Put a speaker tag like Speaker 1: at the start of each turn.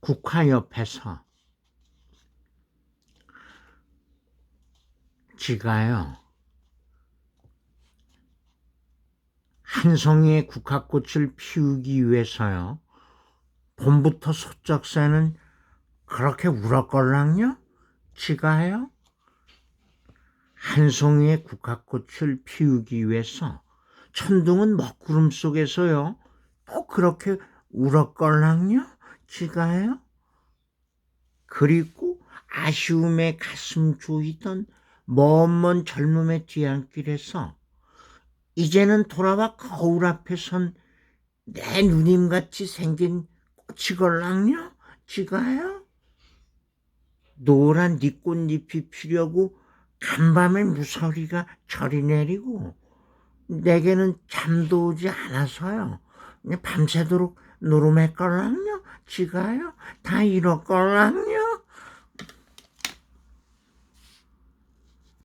Speaker 1: 국화 옆에서. 지가요 한 송이의 국화꽃을 피우기 위해서요 봄부터 소쩍 새는 그렇게 울었걸랑요? 지가요? 한 송이의 국화꽃을 피우기 위해서 천둥은 먹구름 속에서요 또 그렇게 울었걸랑요 지가요? 그리고 아쉬움에 가슴 조이던 먼먼 젊음의 뒤안길에서 이제는 돌아와 거울 앞에 선 내 누님같이 생긴 꽃이걸랑요? 지가요? 노란 네 꽃잎이 피려고 간밤에 무서리가 저리 내리고 내게는 잠도 오지 않아서요. 밤새도록 노름했걸랑요 지가요? 다 이렇걸랑요